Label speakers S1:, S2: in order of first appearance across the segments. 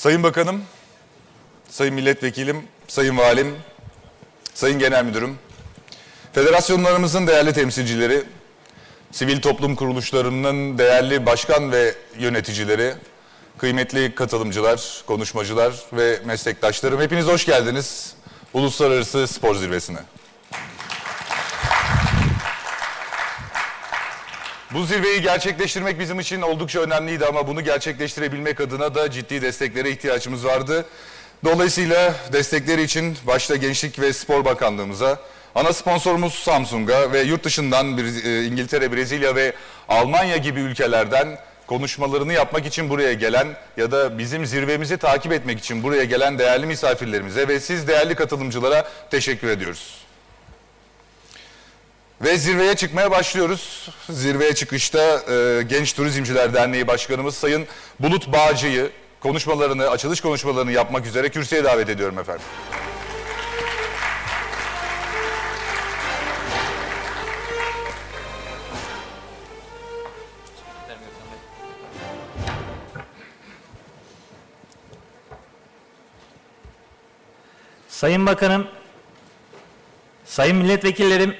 S1: Sayın Bakanım, Sayın Milletvekilim, Sayın Valim, Sayın Genel Müdürüm, federasyonlarımızın değerli temsilcileri, sivil toplum kuruluşlarının değerli başkan ve yöneticileri, kıymetli katılımcılar, konuşmacılar ve meslektaşlarım hepiniz hoş geldiniz Uluslararası Spor Zirvesi'ne. Bu zirveyi gerçekleştirmek bizim için oldukça önemliydi ama bunu gerçekleştirebilmek adına da ciddi desteklere ihtiyacımız vardı. Dolayısıyla destekleri için başta Gençlik ve Spor Bakanlığımıza, ana sponsorumuz Samsung'a ve yurt dışından e, İngiltere, Brezilya ve Almanya gibi ülkelerden konuşmalarını yapmak için buraya gelen ya da bizim zirvemizi takip etmek için buraya gelen değerli misafirlerimize ve siz değerli katılımcılara teşekkür ediyoruz. Ve zirveye çıkmaya başlıyoruz. Zirveye çıkışta e, Genç Turizmciler Derneği Başkanımız Sayın Bulut Bağcı'yı konuşmalarını, açılış konuşmalarını yapmak üzere kürsüye davet ediyorum efendim.
S2: Sayın Bakanım, Sayın Milletvekillerim,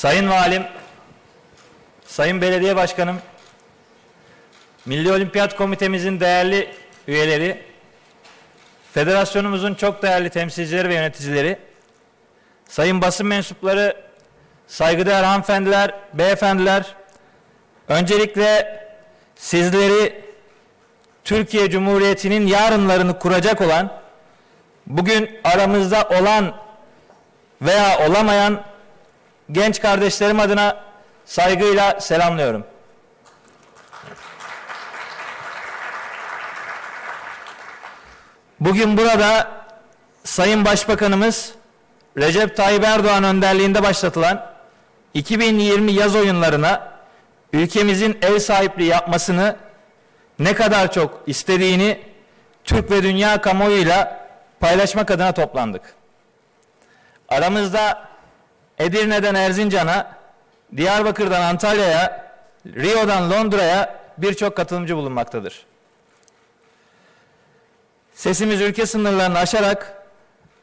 S2: Sayın Valim, Sayın Belediye Başkanım, Milli Olimpiyat Komitemizin değerli üyeleri, Federasyonumuzun çok değerli temsilcileri ve yöneticileri, Sayın basın mensupları, saygıdeğer hanımefendiler, beyefendiler, öncelikle sizleri Türkiye Cumhuriyeti'nin yarınlarını kuracak olan bugün aramızda olan veya olamayan genç kardeşlerim adına saygıyla selamlıyorum. Bugün burada Sayın Başbakanımız Recep Tayyip Erdoğan önderliğinde başlatılan 2020 yaz oyunlarına ülkemizin ev sahipliği yapmasını ne kadar çok istediğini Türk ve dünya kamuoyuyla paylaşmak adına toplandık. Aramızda Edirne'den Erzincan'a, Diyarbakır'dan Antalya'ya, Rio'dan Londra'ya birçok katılımcı bulunmaktadır. Sesimiz ülke sınırlarını aşarak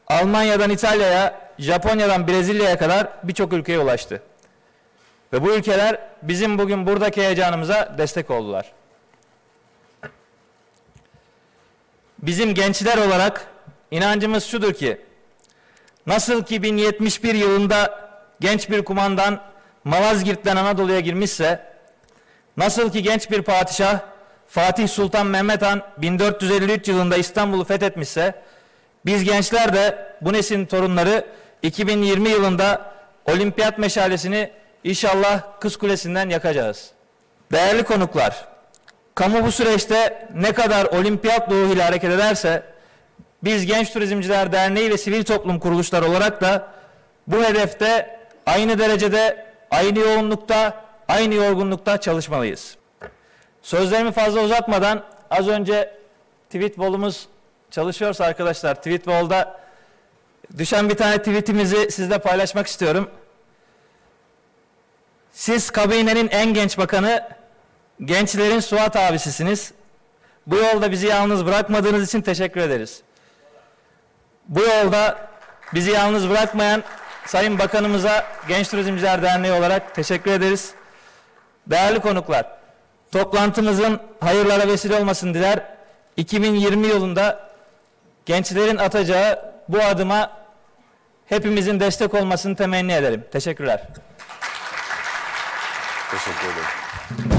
S2: Almanya'dan İtalya'ya, Japonya'dan Brezilya'ya kadar birçok ülkeye ulaştı. Ve bu ülkeler bizim bugün buradaki heyecanımıza destek oldular. Bizim gençler olarak inancımız şudur ki, nasıl ki 1071 yılında genç bir kumandan Malazgirt'ten Anadolu'ya girmişse, nasıl ki genç bir padişah Fatih Sultan Mehmet Han 1453 yılında İstanbul'u fethetmişse, biz gençler de bu neslin torunları 2020 yılında olimpiyat meşalesini inşallah Kız Kulesi'nden yakacağız. Değerli konuklar, kamu bu süreçte ne kadar olimpiyat ruhuyla hareket ederse, biz Genç Turizmciler Derneği ve sivil toplum kuruluşları olarak da bu hedefte aynı derecede, aynı yoğunlukta, aynı yorgunlukta çalışmalıyız. Sözlerimi fazla uzatmadan az önce tweet wall'umuz çalışıyorsa arkadaşlar tweet wall'da düşen bir tane tweetimizi sizle paylaşmak istiyorum. Siz kabinenin en genç bakanı, gençlerin Suat abisisiniz. Bu yolda bizi yalnız bırakmadığınız için teşekkür ederiz. Bu yolda bizi yalnız bırakmayan Sayın Bakanımıza Genç Turizmciler Derneği olarak teşekkür ederiz. Değerli konuklar, toplantımızın hayırlara vesile olmasını diler. 2020 yılında gençlerin atacağı bu adıma hepimizin destek olmasını temenni ederim. Teşekkürler.
S1: Teşekkür ederim.